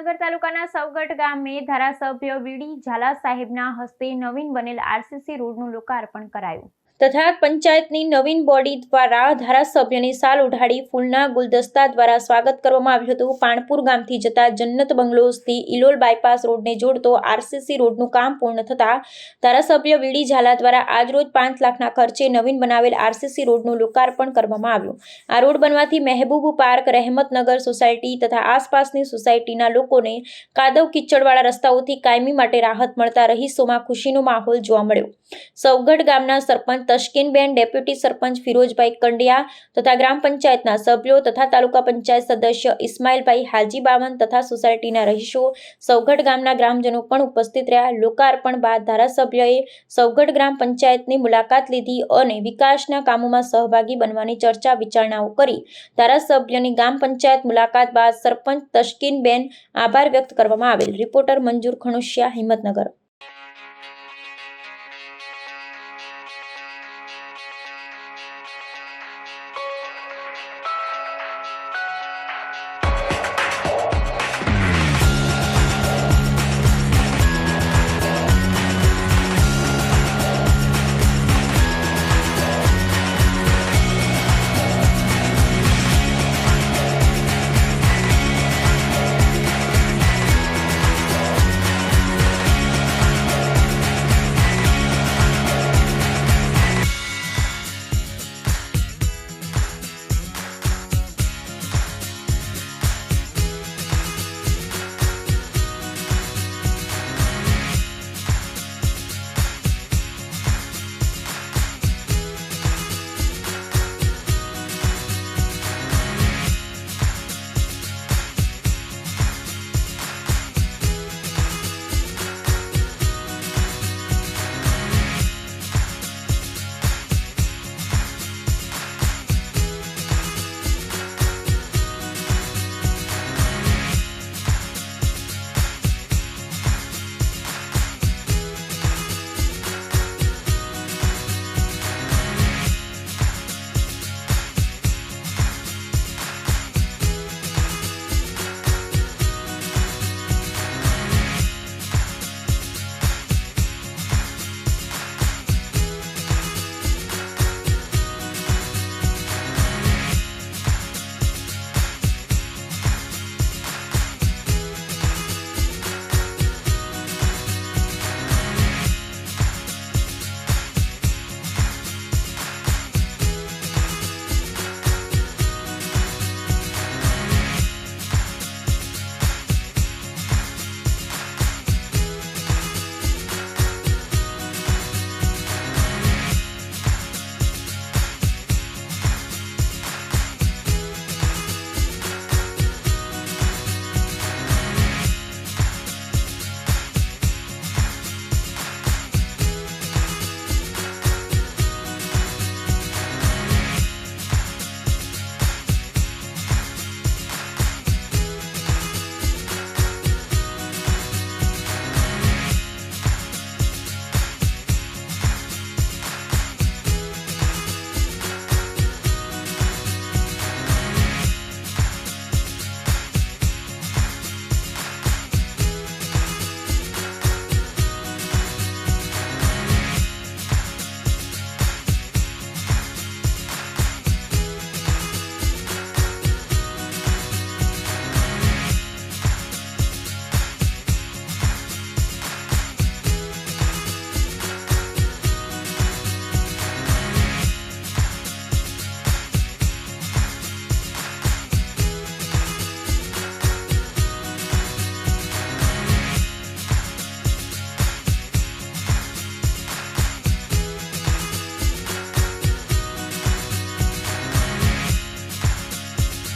હિંમતનગર તાલુકાના સવગઢ ગામે ધારાસભ્ય વીડી ઝાલા સાહેબના હસ્તે નવીન બનેલ આરસીસી રોડનું લોકાર્પણ કરાયું. તથા પંચાયતની નવીન બોડી દ્વારા ધારાસભ્યની સાલ ઉઢાડી ફૂલના ગુલદસ્તા દ્વારા સ્વાગત કરવામાં આવ્યું હતું. પાણપુર ગામથી જતા જન્નત બંગલોઝથી ઇલોલ બાયપાસ રોડને જોડતો આરસીસી રોડનું કામ પૂર્ણ થતાં ધારાસભ્ય વીડી ઝાલા દ્વારા આજરોજ પાંચ લાખના ખર્ચે નવીન બનાવેલ આરસીસી રોડનું લોકાર્પણ કરવામાં આવ્યું. આ રોડ બનવાથી મહેબૂબ પાર્ક, રહેમતનગર સોસાયટી તથા આસપાસની સોસાયટીના લોકોને કાદવ કિચડવાળા રસ્તાઓથી કાયમી માટે રાહત મળતા રહીશોમાં ખુશીનો માહોલ જોવા મળ્યો. સૌગઢ ગામના સરપંચ તસ્કીનબેન ડેપ્યુટી સરપંચ ફિરોજભાઈ કંડિયા તથા ગ્રામ પંચાયતના સભ્યો તથા તાલુકા પંચાયત સદસ્ય ઇસ્માઇલભાઈ હાજી બાવન તથા સોસાયટીના રહીશો સૌગઢ ગામના ગ્રામજનો પણ ઉપસ્થિત રહ્યા. લોકાર્પણ બાદ ધારાસભ્યએ સૌગઢ ગ્રામ પંચાયતની મુલાકાત લીધી અને વિકાસના કામોમાં સહભાગી બનવાની ચર્ચા વિચારણાઓ કરી. ધારાસભ્યની ગામ પંચાયત મુલાકાત બાદ સરપંચ તશકીનબેન આભાર વ્યક્ત કરવામાં આવેલ. રિપોર્ટર મંજૂર ખણુશિયા હિંમતનગર.